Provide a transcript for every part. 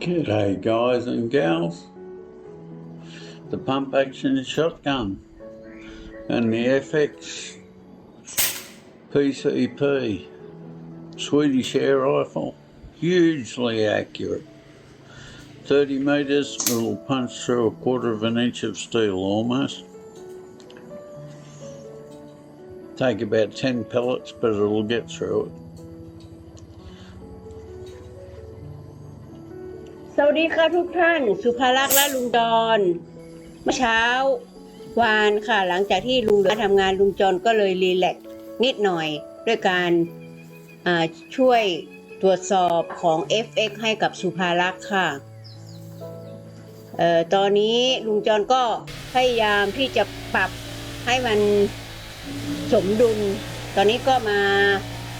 G'day, guys and gals. The pump action shotgun and the FX PCP Swedish air rifle, hugely accurate. 30 metres, it'll punch through a quarter of an inch of steel almost. Take about 10 pellets, but it'll get through it. สวัสดีค่ะทุกท่าน สุภารักษ์และลุงจรเมื่อเช้า วานค่ะ หลังจากที่ลุงเดือทำงานลุงจรก็เลยรีแลกซ์นิดหน่อย ด้วยการช่วยตรวจสอบของ FX ให้กับสุภารักษ์ค่ะออตอนนี้ลุงจรก็พยายามที่จะปรับให้มันสมดุล ตอนนี้ก็มา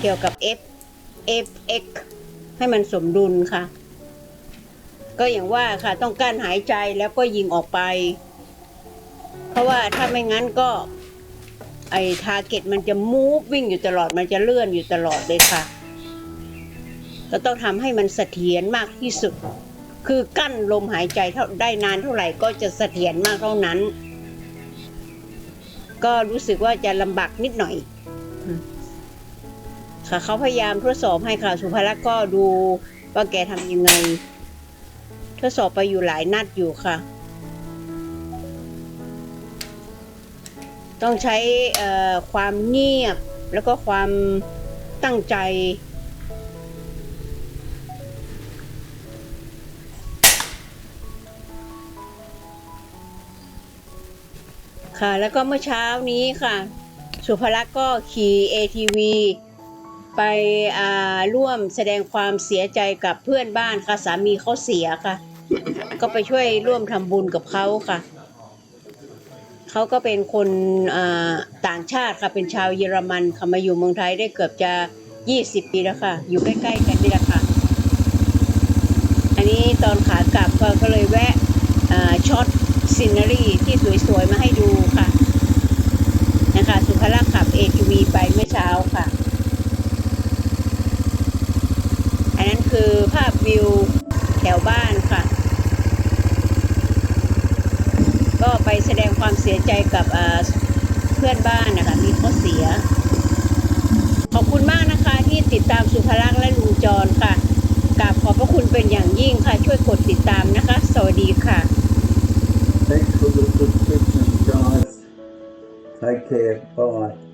เกี่ยวกับ F FX ให้มันสมดุลค่ะ ก็อย่างว่าค่ะต้องการหายใจแล้วก็ยิงออกไป เพราะว่าถ้าไม่งั้นก็ ไอ้ทาร์เก็ตมันจะมูฟวิ่งอยู่ตลอดมันจะเลื่อนอยู่ตลอดเลยค่ะ ก็ต้องทำให้มันเสถียรมากที่สุด คือกั้นลมหายใจเท่าได้นานเท่าไหร่ก็จะเสถียรมากเท่านั้น ก็รู้สึกว่าจะลำบากนิดหน่อยค่ะเขาพยายามทดสอบให้ค่ะสุภารักษ์ก็ดูว่าแกทำยังไง ทดสอบไปอยู่หลายนัดอยู่ค่ะ ต้องใช้ความเงียบแล้วก็ความตั้งใจ ค่ะแล้วก็เมื่อเช้านี้ค่ะ สุภลักษณ์ก็ขี่ ATV ไปร่วมแสดงความเสียใจกับเพื่อนบ้านค่ะ สามีเขาเสียค่ะ ก็ไปช่วยร่วมทำบุญกับเขาค่ะ เขาก็เป็นคนต่างชาติค่ะ เป็นชาวเยอรมันค่ะมาอยู่เมืองไทยได้เกือบจะ 20 ปีแล้วค่ะ อยู่ใกล้ๆกันนี่แหละค่ะ อันนี้ตอนขากลับก็เลยแวะช็อตซินเนอรี่ที่สวยๆ มาให้ดูค่ะ นะคะ สุภาลักษ์ขับ ATV ไปเมื่อเช้าค่ะ อันนั้นคือภาพวิวแถวบ้านค่ะ ก็ ไปแสดงความเสียใจกับเพื่อนบ้านนะคะมีเขาเสีย ขอบคุณมากนะคะที่ติดตามสุภลักษณ์และลุงจรค่ะกราบขอบพระคุณเป็นอย่างยิ่งค่ะ ช่วยกดติดตามนะคะ สวัสดีค่ะ Thanks for the subscription, guys. Take care. Bye.